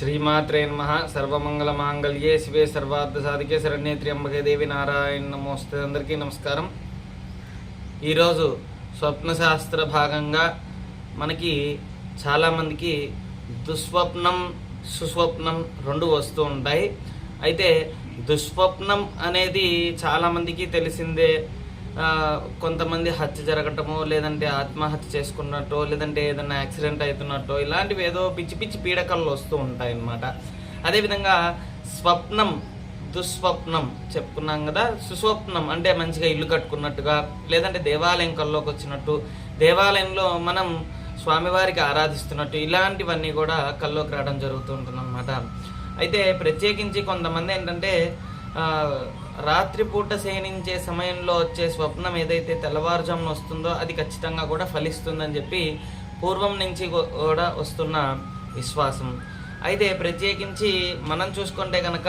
శ్రీమాత్రే నమ. సర్వమంగళ మాంగళ్యే శివే సర్వార్థ సాధికే శరణ్యే త్ర్యంబకే దేవి నారాయణ నమోస్తే. అందరికీ నమస్కారం. ఈరోజు స్వప్నశాస్త్ర భాగంగా మనకి చాలామందికి దుస్వప్నం సుస్వప్నం రెండు వస్తూ ఉంటాయి. అయితే దుస్వప్నం అనేది చాలామందికి తెలిసిందే. కొంతమంది హత్య జరగటమో లేదంటే ఆత్మహత్య చేసుకున్నట్టో లేదంటే ఏదైనా యాక్సిడెంట్ అవుతున్నట్టో ఇలాంటివి ఏదో పిచ్చి పిచ్చి పీడకలు వస్తూ ఉంటాయన్నమాట. అదేవిధంగా స్వప్నం దుస్వప్నం చెప్పుకున్నాం కదా సుస్వప్నం అంటే మంచిగా ఇల్లు కట్టుకున్నట్టుగా లేదంటే దేవాలయం కల్లోకి వచ్చినట్టు దేవాలయంలో మనం స్వామివారికి ఆరాధిస్తున్నట్టు ఇలాంటివన్నీ కూడా కల్లోకి రావడం జరుగుతూ ఉంటుంది అయితే ప్రత్యేకించి కొంతమంది ఏంటంటే రాత్రిపూట శయనించే సమయంలో వచ్చే స్వప్నం ఏదైతే తెల్లవారుజామున వస్తుందో అది ఖచ్చితంగా కూడా ఫలిస్తుందని చెప్పి పూర్వం నుంచి కూడా వస్తున్న విశ్వాసం. అయితే ప్రత్యేకించి మనం చూసుకుంటే కనుక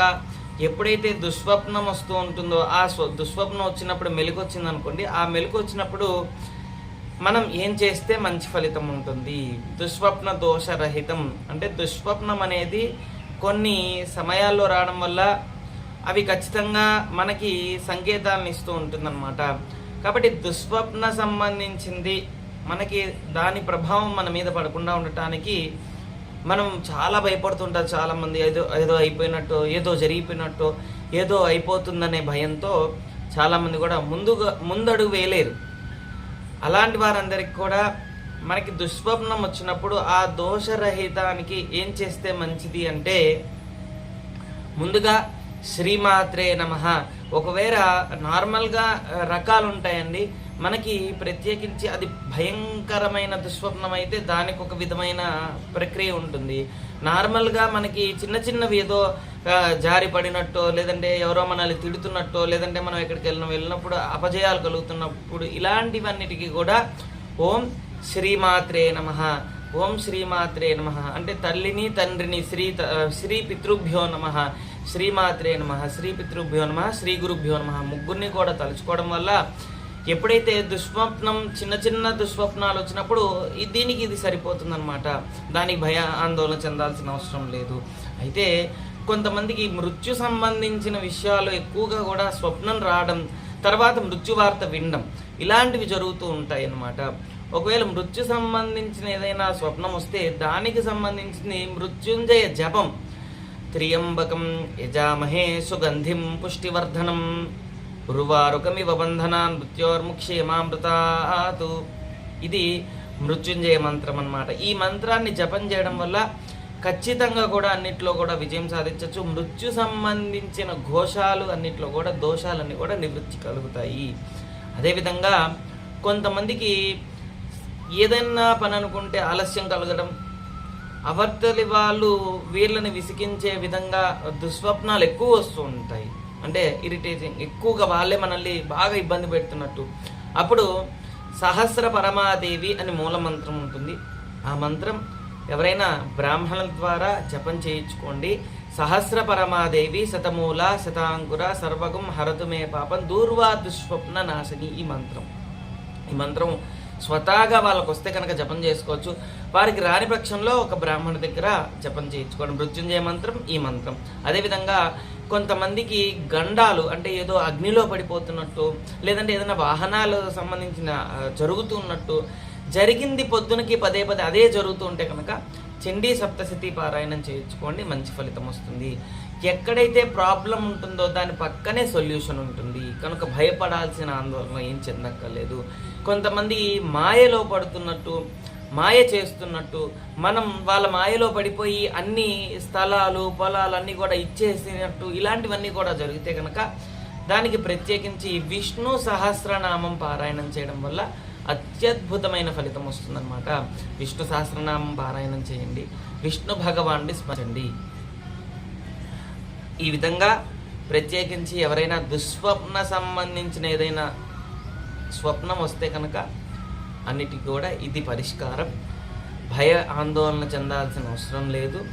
ఎప్పుడైతే దుస్వప్నం వస్తూ ఉంటుందో ఆ స్వ దుస్వప్నం వచ్చినప్పుడు మెలకు వచ్చిందనుకోండి ఆ మెలకు వచ్చినప్పుడు మనం ఏం చేస్తే మంచి ఫలితం ఉంటుంది? దుస్వప్న దోషరహితం. అంటే దుస్వప్నం అనేది కొన్ని సమయాల్లో రావడం వల్ల అవి ఖచ్చితంగా మనకి సంకేతాలను ఇస్తూ ఉంటుందన్నమాట. కాబట్టి దుస్వప్న సంబంధించింది మనకి దాని ప్రభావం మన మీద పడకుండా ఉండటానికి మనం చాలా భయపడుతుంటారు చాలామంది. ఏదో ఏదో అయిపోయినట్టు ఏదో జరిగిపోయినట్టు ఏదో అయిపోతుందనే భయంతో చాలామంది కూడా ముందుగా ముందడుగు వేయలేరు. అలాంటి వారందరికీ కూడా మనకి దుస్వప్నం వచ్చినప్పుడు ఆ దోషరహితానికి ఏం చేస్తే మంచిది అంటే ముందుగా శ్రీమాత్రే నమ. ఒకవేళ నార్మల్గా రకాలు ఉంటాయండి మనకి ప్రత్యేకించి అది భయంకరమైన దుస్వప్నం అయితే దానికి ఒక విధమైన ప్రక్రియ ఉంటుంది. నార్మల్గా మనకి చిన్న చిన్నవి ఏదో జారి పడినట్టో లేదంటే ఎవరో మనల్ని తిడుతున్నట్టో లేదంటే మనం ఎక్కడికి వెళ్ళిన వెళ్ళినప్పుడు అపజయాలు కలుగుతున్నప్పుడు ఇలాంటివన్నిటికీ కూడా ఓం శ్రీమాత్రే నమ. ఓం శ్రీమాత్రే నమ. అంటే తల్లిని తండ్రిని శ్రీ త- శ్రీ పితృభ్యో నమ. శ్రీమాత్రే నమ శ్రీ పితృభ్యో నమ శ్రీ గురుభ్యో నమ. ముగ్గురిని కూడా తలుచుకోవడం వల్ల ఎప్పుడైతే దుస్వప్నం చిన్న చిన్న దుస్వప్నాలు వచ్చినప్పుడు దీనికి ఇది సరిపోతుందన్నమాట. దానికి భయ ఆందోళన చెందాల్సిన అవసరం లేదు. అయితే కొంతమందికి మృత్యు సంబంధించిన విషయాలు ఎక్కువగా కూడా స్వప్నం రావడం తర్వాత మృత్యు వార్త వినడం ఇలాంటివి జరుగుతూ ఉంటాయి అన్నమాట ఒకవేళ మృత్యు సంబంధించిన ఏదైనా స్వప్నం వస్తే దానికి సంబంధించింది మృత్యుంజయ జపం త్రియంబకం యజామహే సుగంధిం పుష్టివర్ధనం. ఉరువారుకమివ బంధనాన్ మృత్యోర్ముక్షేమామృతాతు ఇది మృత్యుంజయ మంత్రం అన్నమాట. ఈ మంత్రాన్ని జపం చేయడం వల్ల ఖచ్చితంగా కూడా అన్నిట్లో కూడా విజయం సాధించవచ్చు మృత్యు సంబంధించిన ఘోషాలు అన్నిట్లో కూడా దోషాలన్నీ కూడా నివృత్తి కలుగుతాయి. అదేవిధంగా కొంతమందికి ఏదైనా పని అనుకుంటే ఆలస్యం కలగడం అవర్తలి వాళ్ళు వీళ్ళని విసిగించే విధంగా దుస్వప్నాలు ఎక్కువ వస్తూ ఉంటాయి. అంటే ఇరిటేటింగ్ ఎక్కువగా వాళ్ళే మనల్ని బాగా ఇబ్బంది పెడుతున్నట్టు. అప్పుడు సహస్ర పరమాదేవి అని మూల మంత్రం ఉంటుంది. ఆ మంత్రం ఎవరైనా బ్రాహ్మణుల ద్వారా జపం చేయించుకోండి. సహస్ర పరమాదేవి శతమూల శతాంకుర సర్వగం హరతుమే పాపం దూర్వా దుస్వప్న నాశని ఈ మంత్రం. ఈ మంత్రం స్వతహాగా వాళ్ళకు వస్తే కనుక జపం చేసుకోవచ్చు. వారికి రాని పక్షంలో ఒక బ్రాహ్మణు దగ్గర జపం చేయించుకోవడం. మృత్యుంజయ మంత్రం ఈ మంత్రం. అదేవిధంగా కొంతమందికి గండాలు అంటే ఏదో అగ్నిలో పడిపోతున్నట్టు లేదంటే ఏదైనా వాహనాలు సంబంధించిన జరుగుతున్నట్టు జరిగింది పొద్దునకి పదే పదే అదే జరుగుతూ ఉంటే కనుక చండీ సప్తశతి పారాయణం చేయించుకోండి మంచి ఫలితం వస్తుంది. ఎక్కడైతే ప్రాబ్లం ఉంటుందో దాని పక్కనే సొల్యూషన్ ఉంటుంది. కనుక భయపడాల్సిన ఆందోళన ఏం చెందక్కర్లేదు. కొంతమంది మాయలో పడుతున్నట్టు మాయ చేస్తున్నట్టు మనం వాళ్ళ మాయలో పడిపోయి అన్ని స్థలాలు పొలాలు అన్నీ కూడా ఇచ్చేసినట్టు ఇలాంటివన్నీ కూడా జరిగితే కనుక దానికి ప్రత్యేకించి విష్ణు సహస్రనామం పారాయణం చేయడం వల్ల అత్యద్భుతమైన ఫలితం వస్తుందన్నమాట. విష్ణు సహస్రనామం పారాయణం చేయండి. విష్ణు భగవాన్ని స్మరించండి. ఈ విధంగా ప్రత్యేకించి ఎవరైనా దుస్వప్న సంబంధించిన ఏదైనా స్వప్నం వస్తే కనుక అన్నిటికీ కూడా ఇది పరిష్కారం. భయ ఆందోళన చెందాల్సిన అవసరం లేదు.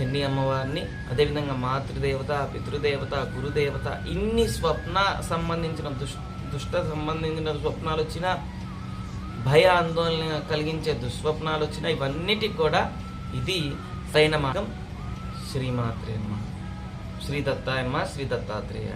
చెన్ని అమ్మవారిని అదేవిధంగా మాతృదేవత పితృదేవత గురుదేవత ఇన్ని స్వప్న సంబంధించిన దుష్ దుష్ట సంబంధించిన స్వప్నాలు వచ్చినా భయ ఆందోళన కలిగించే దుస్వప్నాలు వచ్చినా ఇవన్నిటికి కూడా ఇది సైన మార్గం. శ్రీమాత్రేయమ్మ శ్రీ దత్తాయ శ్రీ దత్తాత్రేయ